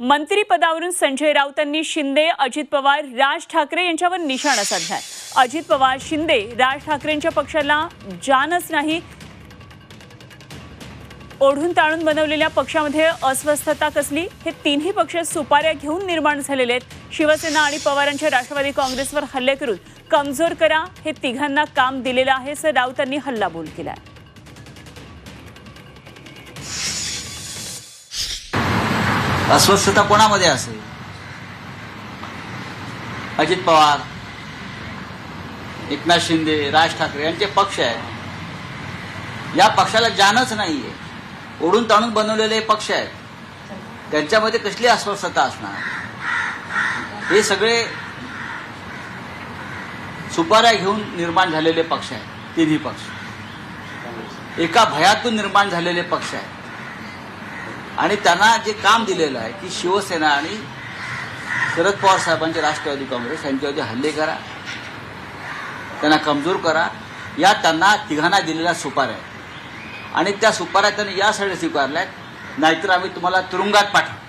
मंत्रीपदावरून संजय राऊतांनी शिंदे अजित पवार राज ठाकरे यांच्यावर निशाणा साधलाय. अजित पवार शिंदे राज ठाकरेंच्या पक्षाला जानच नाही. ओढून ताणून बनवलेल्या पक्षामध्ये अस्वस्थता कसली? हे तिन्ही पक्ष सुपाऱ्या घेऊन निर्माण झालेले आहेत. शिवसेना आणि पवारांच्या राष्ट्रवादी काँग्रेसवर हल्ले करून कमजोर करा. हे तिघांना काम दिलेलं आहे असं राऊतांनी हल्लाबोल आहे अस्वस्थता कोणामध्ये असेल? अजित पवार एकनाथ शिंदे राज ठाकरे यांचे पक्ष आहेत. या पक्षाला जानच नाहीये. ओढून ताणून बनवलेले पक्ष आहेत. त्यांच्यामध्ये कसली अस्वस्थता असणार? हे सगळे सुपाऱ्या घेऊन निर्माण झालेले पक्ष आहेत. तिन्ही पक्ष. एका भयातून निर्माण झालेले पक्ष आहेत. आणि त्यांना जे काम दिलेलं आहे की शिवसेना आणि शरद पवार साहेबांचे राष्ट्रवादी काँग्रेस यांच्यावरती हल्ले करा त्यांना कमजोर करा. या त्यांना तिघांना दिलेल्या सुपाऱ्या आहेत. आणि त्या सुपाऱ्या त्यांनी यासाठी स्वीकारल्या आहेत नाहीतर आम्ही तुम्हाला तुरुंगात पाठवू.